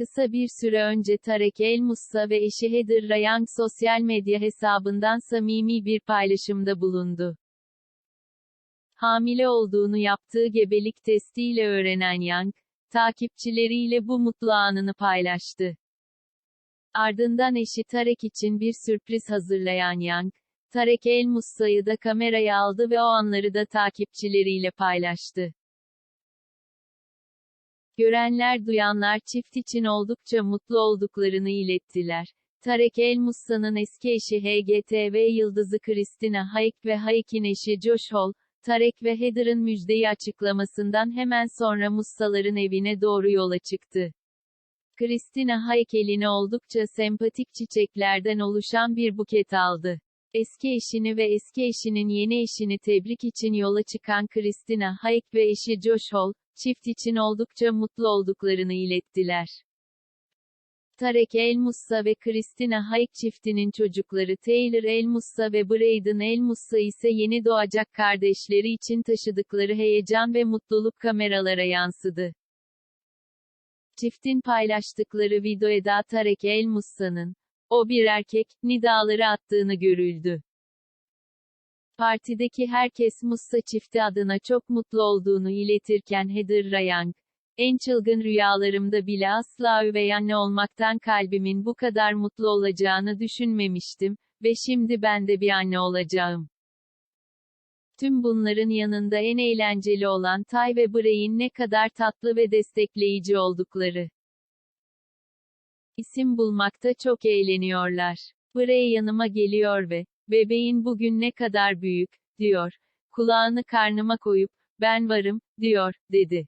Kısa bir süre önce Tarek El Mussa ve eşi Heather Rayang sosyal medya hesabından samimi bir paylaşımda bulundu. Hamile olduğunu yaptığı gebelik testiyle öğrenen Yang, takipçileriyle bu mutlu anını paylaştı. Ardından eşi Tarek için bir sürpriz hazırlayan Yang, Tarek El Mussa'yı da kameraya aldı ve o anları da takipçileriyle paylaştı. Görenler duyanlar çift için oldukça mutlu olduklarını ilettiler. Tarek El Mussa'nın eski eşi HGTV yıldızı Christina Hayek ve Hayek'in eşi Josh Hall, Tarek ve Heather'ın müjdeyi açıklamasından hemen sonra Mussa'ların evine doğru yola çıktı. Christina Hayek eline oldukça sempatik çiçeklerden oluşan bir buket aldı. Eski eşini ve eski eşinin yeni eşini tebrik için yola çıkan Christina Hayek ve eşi Josh Hall, çift için oldukça mutlu olduklarını ilettiler. Tarek El Mussa ve Christina Hayek çiftinin çocukları Taylor El Mussa ve Braden El Mussa ise yeni doğacak kardeşleri için taşıdıkları heyecan ve mutluluk kameralara yansıdı. Çiftin paylaştıkları videoda Tarek El Mussa'nın, o bir erkek, nidaları attığını görüldü. Partideki herkes Mussa çifti adına çok mutlu olduğunu iletirken Heather Rayang, en çılgın rüyalarımda bile asla üvey anne olmaktan kalbimin bu kadar mutlu olacağını düşünmemiştim ve şimdi ben de bir anne olacağım. Tüm bunların yanında en eğlenceli olan Tay ve Bray'in ne kadar tatlı ve destekleyici oldukları. İsim bulmakta çok eğleniyorlar. Bray yanıma geliyor ve, bebeğin bugün ne kadar büyük, diyor. Kulağını karnıma koyup, ben varım, diyor, dedi.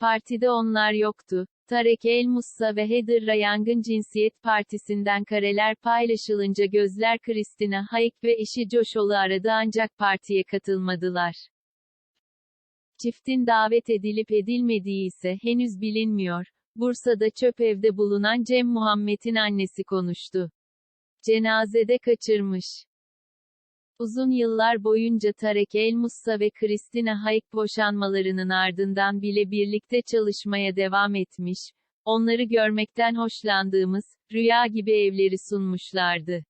Partide onlar yoktu. Tarek El Mussa ve Heather Rayang'ın cinsiyet partisinden kareler paylaşılınca gözler Christina Hayek ve eşi Joshol'u aradı ancak partiye katılmadılar. Çiftin davet edilip edilmediği ise henüz bilinmiyor. Bursa'da çöp evde bulunan Cem Muhammed'in annesi konuştu. Cenazede kaçırmış. Uzun yıllar boyunca Tarek El Mussa ve Christina Hayek boşanmalarının ardından bile birlikte çalışmaya devam etmiş, onları görmekten hoşlandığımız, rüya gibi evleri sunmuşlardı.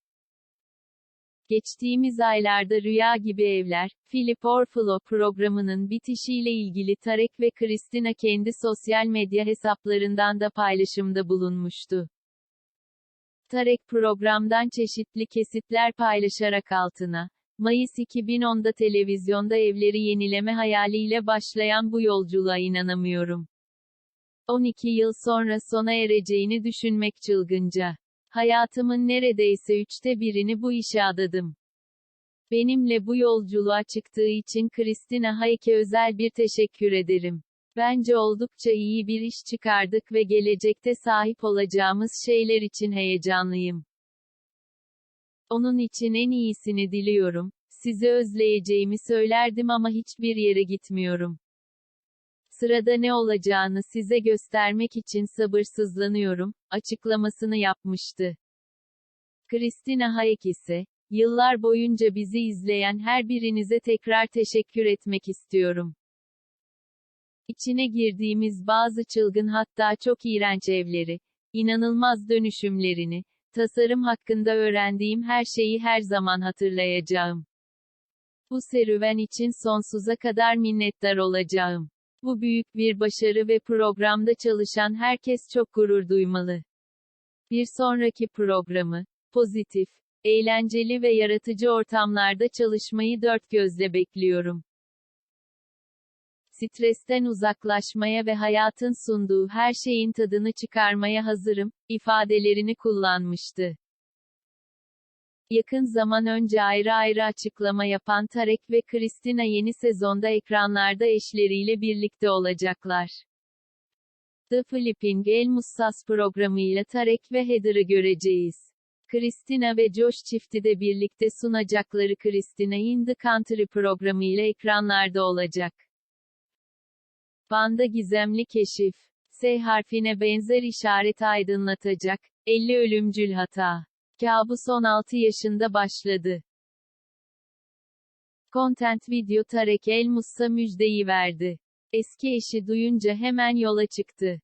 Geçtiğimiz aylarda Rüya Gibi Evler, Philip Orflo programının bitişiyle ilgili Tarek ve Christina kendi sosyal medya hesaplarından da paylaşımda bulunmuştu. Tarek programdan çeşitli kesitler paylaşarak altına, Mayıs 2010'da televizyonda evleri yenileme hayaliyle başlayan bu yolculuğa inanamıyorum. 12 yıl sonra sona ereceğini düşünmek çılgınca. Hayatımın neredeyse üçte birini bu işe adadım. Benimle bu yolculuğa çıktığı için Christina Hayek'e özel bir teşekkür ederim. Bence oldukça iyi bir iş çıkardık ve gelecekte sahip olacağımız şeyler için heyecanlıyım. Onun için en iyisini diliyorum. Sizi özleyeceğimi söylerdim ama hiçbir yere gitmiyorum. Sırada ne olacağını size göstermek için sabırsızlanıyorum, açıklamasını yapmıştı. Christina Hayek ise, yıllar boyunca bizi izleyen her birinize tekrar teşekkür etmek istiyorum. İçine girdiğimiz bazı çılgın hatta çok iğrenç evleri, inanılmaz dönüşümlerini, tasarım hakkında öğrendiğim her şeyi her zaman hatırlayacağım. Bu serüven için sonsuza kadar minnettar olacağım. Bu büyük bir başarı ve programda çalışan herkes çok gurur duymalı. Bir sonraki programı, pozitif, eğlenceli ve yaratıcı ortamlarda çalışmayı dört gözle bekliyorum. Stresten uzaklaşmaya ve hayatın sunduğu her şeyin tadını çıkarmaya hazırım, ifadelerini kullanmıştı. Yakın zaman önce ayrı ayrı açıklama yapan Tarek ve Christina yeni sezonda ekranlarda eşleriyle birlikte olacaklar. The Flipping El Mussas programıyla Tarek ve Heather'ı göreceğiz. Christina ve Josh çifti de birlikte sunacakları Christina in the Country programıyla ekranlarda olacak. Banda gizemli keşif. S harfine benzer işaret aydınlatacak. 50 ölümcül hata. Kabus 16 yaşında başladı. Content video Tarek El Mussa müjdeyi verdi. Eski eşi duyunca hemen yola çıktı.